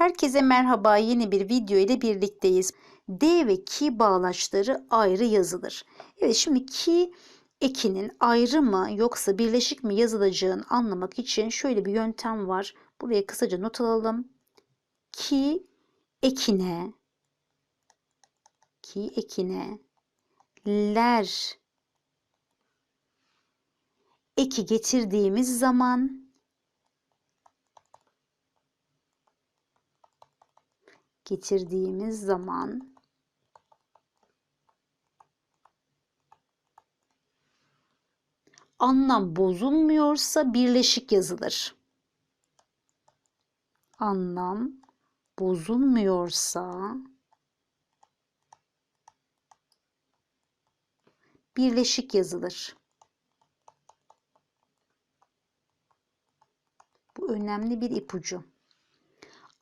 Herkese merhaba yeni bir video ile birlikteyiz. D ve ki bağlaçları ayrı yazılır. Evet şimdi ki ekinin ayrı mı yoksa birleşik mi yazılacağını anlamak için şöyle bir yöntem var. Buraya kısaca not alalım. Ki ekine ki ekine ler eki getirdiğimiz zaman getirdiğimiz zaman anlam bozulmuyorsa birleşik yazılır. Anlam bozulmuyorsa birleşik yazılır. Bu önemli bir ipucu.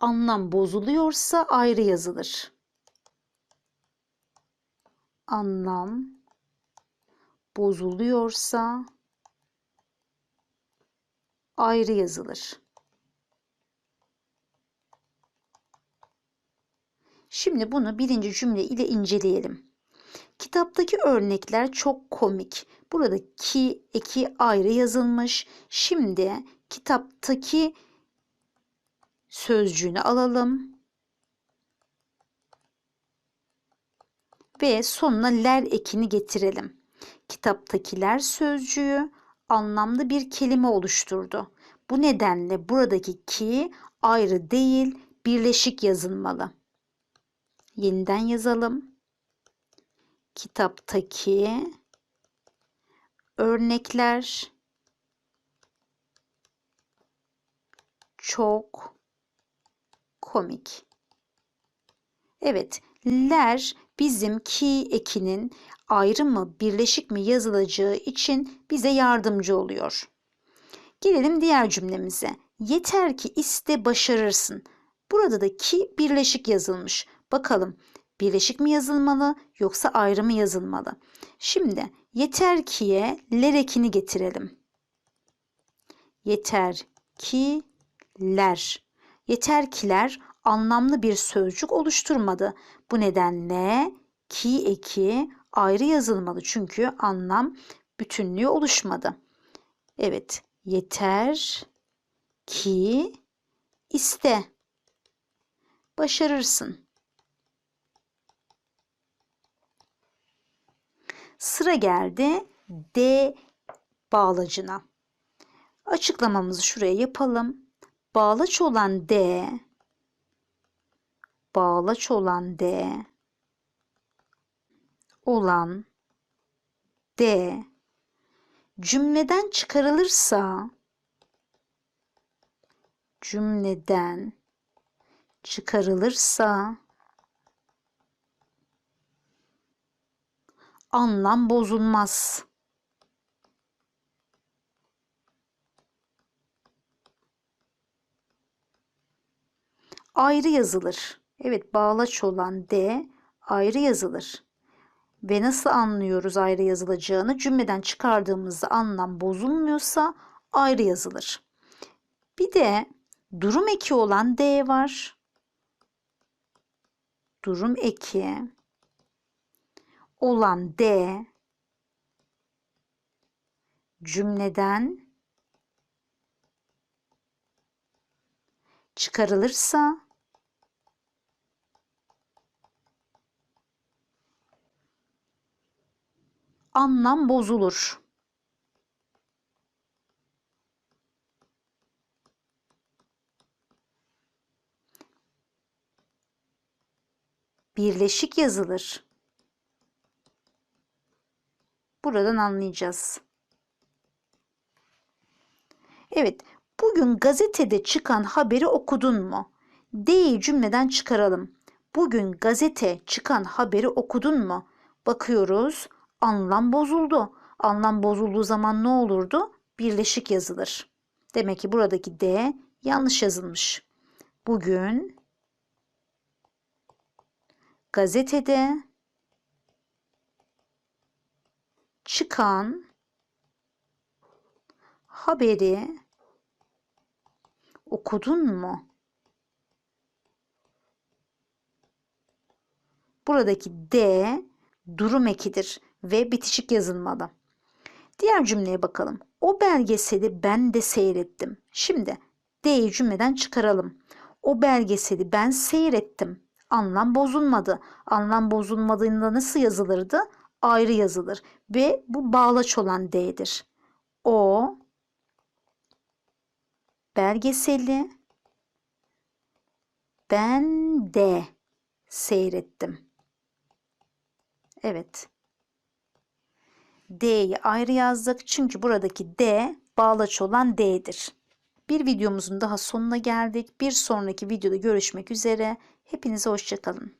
Anlam bozuluyorsa ayrı yazılır. Anlam bozuluyorsa ayrı yazılır. Şimdi bunu birinci cümle ile inceleyelim. Kitaptaki örnekler çok komik. Buradaki eki ayrı yazılmış. Şimdi kitaptaki sözcüğünü alalım. Ve sonuna ler ekini getirelim. Kitaptakiler sözcüğü anlamlı bir kelime oluşturdu. Bu nedenle buradaki ki ayrı değil, birleşik yazılmalı. Yeniden yazalım. Kitaptaki örnekler çok komik. Evet, ler bizim ki ekinin ayrı mı birleşik mi yazılacağı için bize yardımcı oluyor. Gelelim diğer cümlemize. Yeter ki iste başarırsın. Burada da ki birleşik yazılmış. Bakalım birleşik mi yazılmalı yoksa ayrı mı yazılmalı? Şimdi yeter ki'ye ler ekini getirelim. Yeter ki ler. Yeter kiler anlamlı bir sözcük oluşturmadı. Bu nedenle ki eki ayrı yazılmalı çünkü anlam bütünlüğü oluşmadı. Evet, yeter ki iste. Başarırsın. Sıra geldi D bağlacına. Açıklamamızı şuraya yapalım. Bağlaç olan D. Bağlaç olan D. Olan D. Cümleden çıkarılırsa cümleden çıkarılırsa anlam bozulmaz. Ayrı yazılır. Evet bağlaç olan D ayrı yazılır. Ve nasıl anlıyoruz ayrı yazılacağını? Cümleden çıkardığımızda anlam bozulmuyorsa ayrı yazılır. Bir de durum eki olan D var. Durum eki olan D cümleden çıkarılırsa anlam bozulur. Birleşik yazılır. Buradan anlayacağız. Evet, bugün gazetede çıkan haberi okudun mu? D'yi cümleden çıkaralım. Bugün gazete çıkan haberi okudun mu? Bakıyoruz anlam bozuldu. Anlam bozulduğu zaman ne olurdu? Birleşik yazılır. Demek ki buradaki D yanlış yazılmış. Bugün gazetede çıkan haberi okudun mu? Buradaki D durum ekidir ve bitişik yazılmalı. Diğer cümleye bakalım. O belgeseli ben de seyrettim. Şimdi D'yi cümleden çıkaralım. O belgeseli ben seyrettim. Anlam bozulmadı. Anlam bozulmadığında nasıl yazılırdı? Ayrı yazılır. Ve bu bağlaç olan D'dir. O belgeseli ben de seyrettim. Evet. D'yi ayrı yazdık çünkü buradaki D bağlaç olan D'dir. Bir videomuzun daha sonuna geldik. Bir sonraki videoda görüşmek üzere. Hepinize hoşçakalın.